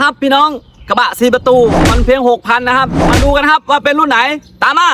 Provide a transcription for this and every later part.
ครับพี่น้องกระบะสีประตูมันเพียง 6,000 นะครับ มาดูกันครับว่าเป็นรุ่นไหน ตามมา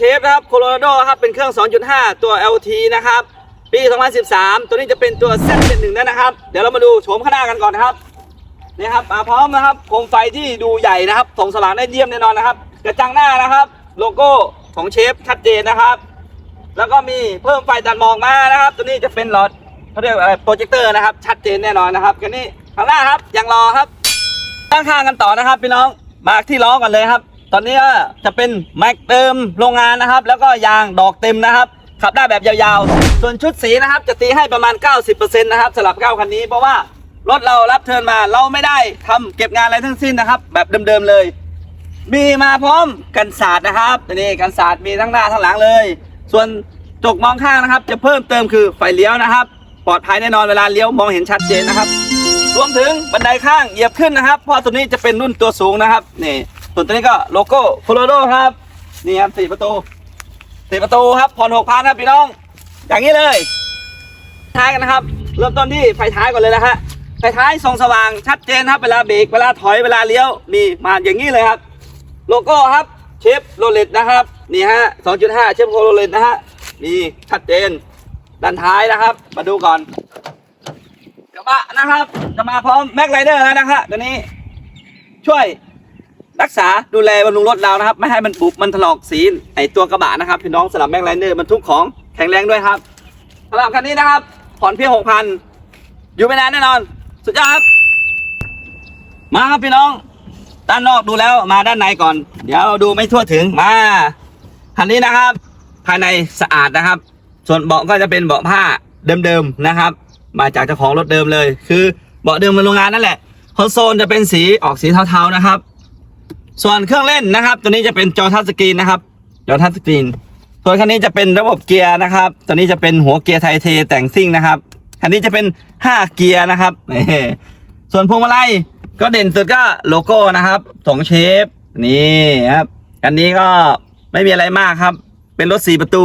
เชฟนะครับโคโลราโดครับเป็นเครื่อง 2.5 ตัว LT นะครับ ปี 2013 ตัวนี้จะเป็นตัว Z71 นั่นนะครับ เดี๋ยวเรามาดูโฉมข้างหน้ากันก่อนนะครับนี่ครับมาพร้อมนะครับโคมไฟที่ดูใหญ่นะครับส่องสว่างได้เยี่ยมแน่นอนนะครับ กระจังหน้านะครับ โลโก้ของเชฟชัดเจนนะครับ แล้วก็มีเพิ่มไฟตัดมอกมานะครับ ตัวนี้จะเป็นหลอดเขาเรียกอะไรโปรเจคเตอร์นะครับ ชัดเจนแน่นอนนะครับกันนี้ข้างหน้าครับยังรอครับข้างๆกันต่อนะครับพี่น้องมาที่ล้อกันเลยครับ ตอนนี้ก็จะเป็นแม็กเติมโรงงานนะครับ แล้วก็ยางดอกเต็มนะครับ ขับได้แบบยาวๆ ส่วนชุดสีนะครับ จะตีให้ประมาณ 90%นะครับสำหรับเก้าคันนี้เพราะว่ารถเรารับเทินมาเราไม่ได้ทำเก็บงานอะไรทั้งสิ้นนะครับ แบบเดิมๆเลย มีมาพร้อมกันศาสตร์นะครับนี่กันศาสตร์มีทั้งหน้าทั้งหลังเลย ส่วนจกมองข้างนะครับ จะเพิ่มเติมคือไฟเลี้ยวนะครับ ปลอดภัยแน่นอนเวลาเลี้ยวมองเห็นชัดเจนนะครับ รวมถึงบันไดข้างเหยียบขึ้นนะครับเพราะตัวนี้จะเป็นรุ่นตัวสูงนะครับนี่ ส่วนตัวนี้ก็โลโก้โคโลโดครับนี่ครับสี่ประตูสี่ประตูครับผ่อนหกพันครับพี่น้อง อย่างนี้เลยท้ายกันนะครับ เริ่มต้นที่ไฟท้ายก่อนเลยนะฮะไฟท้ายส่องสว่างชัดเจนครับเวลาเบรกเวลาถอยเวลาเลี้ยวนี่มาอย่างนี้เลยครับ โลโก้ครับเชฟโรเลตนะครับนี่ฮะสองจุเชฟโรเลตนะฮะมีชัดเจนด้านท้ายนะครับ มาดูก่อนกระบะนะครับ จะมาพร้อมแม็กไรเดอร์แล้วนะครับตัวนี้ช่วย รักษาดูแลบำรุงรถเรานะครับ ไม่ให้มันบุบมันถลอกสีไอตัวกระบะนะครับพี่น้องสำหรับแม็กไรเดอร์บรรทุกของแข็งแรงด้วยครับสำหรับคันนี้นะครับผ่อนเพียงหกพันอยู่ไม่นานแน่นอน สุดยอดครับ มาครับพี่น้อง ด้านนอกดูแล้วมาด้านในก่อน เดี๋ยวดูไม่ทั่วถึงมาคันนี้นะครับ ภายในสะอาดนะครับ ส่วนเบาะก็จะเป็นเบาะผ้าเดิมๆนะครับ มาจากเจ้าของรถเดิมเลย คือเบาะเดิมมันโรงงานนั่นแหละคอนโซลจะเป็นสีออกสีเทาๆนะครับ ส่วนเครื่องเล่นนะครับ ตัวนี้จะเป็นจอทัชสกรีนนะครับจอทัชสกรีนส่วนคันนี้จะเป็นระบบเกียร์นะครับตัวนี้จะเป็นหัวเกียร์ไทเทแต่งซิ่งนะครับคันนี้จะเป็น 5 เกียร์นะครับส่วนพวงมาลัยก็เด่นสุดก็โลโก้นะครับสองเชฟนี่ครับอันนี้ก็ไม่มีอะไรมากครับ เป็นรถสี่ประตู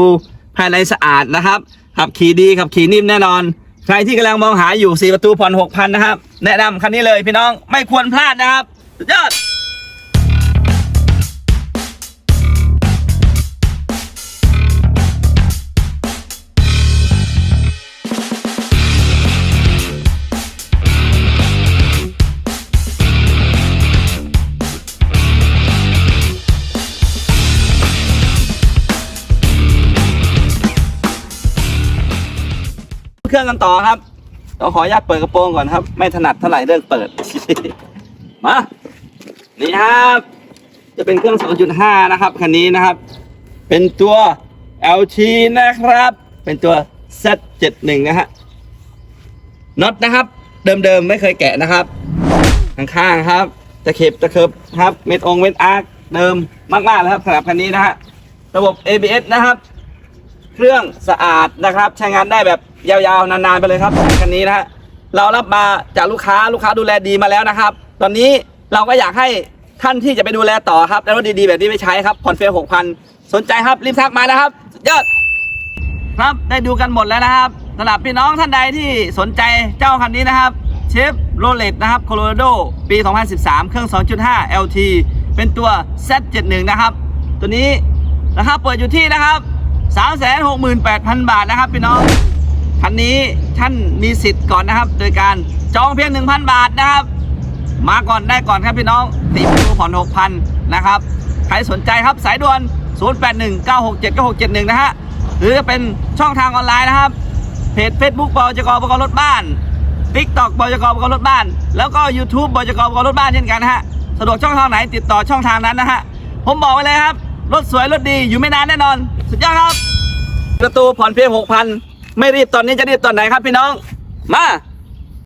ภายในสะอาดนะครับ ขับขี่ดีขับขี่นิ่มแน่นอน ใครที่กำลังมองหาอยู่สี่ประตูผ่อนหกพันนะครับ แนะนำคันนี้เลยพี่น้องไม่ควรพลาดนะครับ สุดยอด เครื่องกันต่อครับเราขออนุญาตเปิดกระโปรงก่อนครับ ไม่ถนัดเท่าไหร่เรื่องเปิด มา นี่ครับ จะเป็นเครื่อง 2.5 นะครับคันนี้นะครับ เป็นตัว LT นะครับ เป็นตัว Z71 นะฮะ น็อตนะครับ เดิมๆไม่เคยแกะนะครับ ข้างๆครับจะเข็บจะเคิบครับ เม็ดองเม็ดอาร์เดิมมากๆเลยครับสำหรับคันนี้นะฮะ ระบบ ABS นะครับ เครื่องสะอาดนะครับ ใช้งานได้แบบยาวๆ นานๆ ไปเลยครับคันนี้นะฮะเรารับมาจากลูกค้าลูกค้าดูแลดีมาแล้วนะครับ ตอนนี้เราก็อยากให้ท่านที่จะไปดูแลต่อครับแล้วรถดีๆ แบบนี้ไปใช้ครับผ่อนเฟรหกพันสนใจครับรีบทักมานะครับยอดครับได้ดูกันหมดแล้วนะครับสำหรับพี่น้องท่านใดที่สนใจเจ้าคันนี้นะครับเชฟโรเลตนะครับโคโลราโดปี 2013 เครื่อง 2.5 LT เป็นตัว Z71 นะครับ ตัวนี้ราคาเปิดอยู่ที่นะครับ 368,000 บาทนะครับพี่น้องคันนี้ท่านมีสิทธิ์ก่อนนะครับ โดยการจองเพียง 1,000 บาทนะครับ มาก่อนได้ก่อนครับพี่น้องตีประตูผ่อน6,000นะครับ ใครสนใจครับสายด่วน 0819679671 นะฮะ หรือจะเป็นช่องทางออนไลน์นะครับ เพจ Facebook บจกบกรถบ้าน TikTok บจกบกรถบ้าน แล้วก็ YouTube บจกบกรถบ้านเช่นกันนะฮะ สะดวกช่องทางไหนติดต่อช่องทางนั้นนะฮะ ผมบอกไว้เลยครับ รถสวยรถดีอยู่ไม่นานแน่นอน สุดยอดครับ ประตูผ่อนเพียงหกพันไม่รีบตอนนี้จะรีบตอนไหนครับพี่น้อง มา